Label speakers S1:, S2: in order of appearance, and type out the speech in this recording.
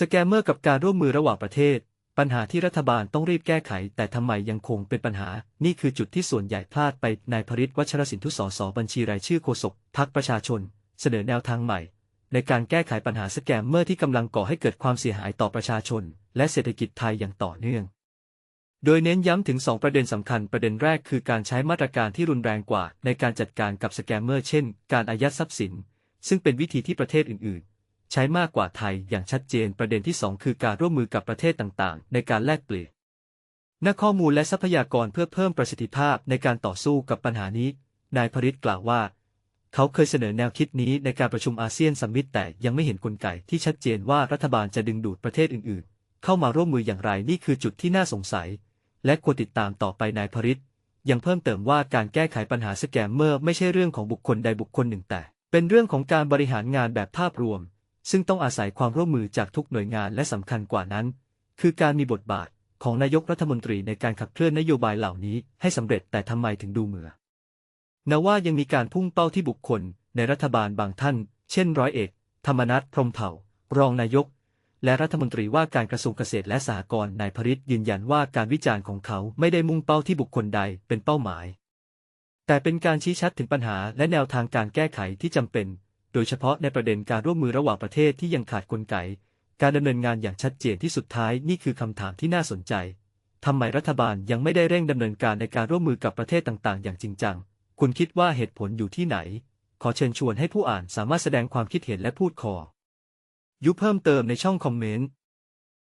S1: สแกมเมอร์กับการร่วมมือระหว่างประเทศ ปัญหาที่รัฐบาลต้องรีบแก้ไข แต่ทำไมยังคงเป็นปัญหา นี่คือจุดที่ส่วนใหญ่พลาดไปนายพริตวัชรสินทุสสบัญชีรายชื่อโฆษกพักประชาชน เสนอแนวทางใหม่ ในการแก้ไขปัญหาสแกมเมอร์ที่กำลังก่อให้เกิดความเสียหายต่อประชาชน และเศรษฐกิจไทยอย่างต่อเนื่อง โดยเน้นย้ำถึง 2 ประเด็นสำคัญประเด็นแรกคือการใช้มาตรการที่รุนแรงกว่า ในการจัดการกับสแกมเมอร์เช่น การอายัดทรัพย์สิน ซึ่งเป็นวิธีที่ประเทศอื่นๆ ช้มากกว่าไทยอย่างชัดเจนประเด็นที่ 2 คือการร่วมมือกับประเทศต่างๆ ในการแลกเปลี่ยนนักข้อมูลและทรัพยากรเพื่อเพิ่มประสิทธิภาพในการต่อสู้กับปัญหานี้ นายพริตกล่าวว่า เขาเคยเสนอแนวคิดนี้ในการประชุมอาเซียนสัมมิตแต่ยังไม่เห็นกลไกที่ชัดเจนว่ารัฐบาลจะดึงดูดประเทศอื่นๆ เข้ามาร่วมมืออย่างไรนี่คือจุดที่น่าสงสัย และควรติดตามต่อไปนายพริตยังเพิ่มเติมว่าการแก้ไขปัญหาสแกมเมอร์ไม่ใช่เรื่องของบุคคลใดบุคคลหนึ่งแต่ เป็นเรื่องของการบริหารงานแบบภาพรวม ซึ่งต้องอาศัยความร่วมมือจากทุกหน่วยงานและสำคัญกว่านั้น คือการมีบทบาทของนายกรัฐมนตรีในการขับเคลื่อนนโยบายเหล่านี้ให้สำเร็จแต่ทำไมถึงดูเหมือนนว่ายังมีการพุ่งเป้าที่บุคคลในรัฐบาลบางท่าน เช่น ร้อยเอก ธรรมนัฐพรหมเผ่า รองนายก และรัฐมนตรีว่าการกระทรวงเกษตรและสหกรณ์นายพริตยืนยันว่าการวิจารณ์ของเขาไม่ได้มุ่งเป้าที่บุคคลใดเป็นเป้าหมาย แต่เป็นการชี้ชัดถึงปัญหาและแนวทางการแก้ไขที่จำเป็น โดยเฉพาะในประเด็นการร่วมมือระหว่างประเทศที่ยังขาดกลไก การดำเนินงานอย่างชัดเจนที่สุดท้ายนี่คือคำถามที่น่าสนใจทำไมรัฐบาลยังไม่ได้เร่งดำเนินการในการร่วมมือกับประเทศต่างๆ อย่างจริงจัง คุณคิดว่าเหตุผลอยู่ที่ไหน ขอเชิญชวนให้ผู้อ่านสามารถแสดงความคิดเห็นและพูดคอยุเพิ่มเติมในช่องคอมเมนต์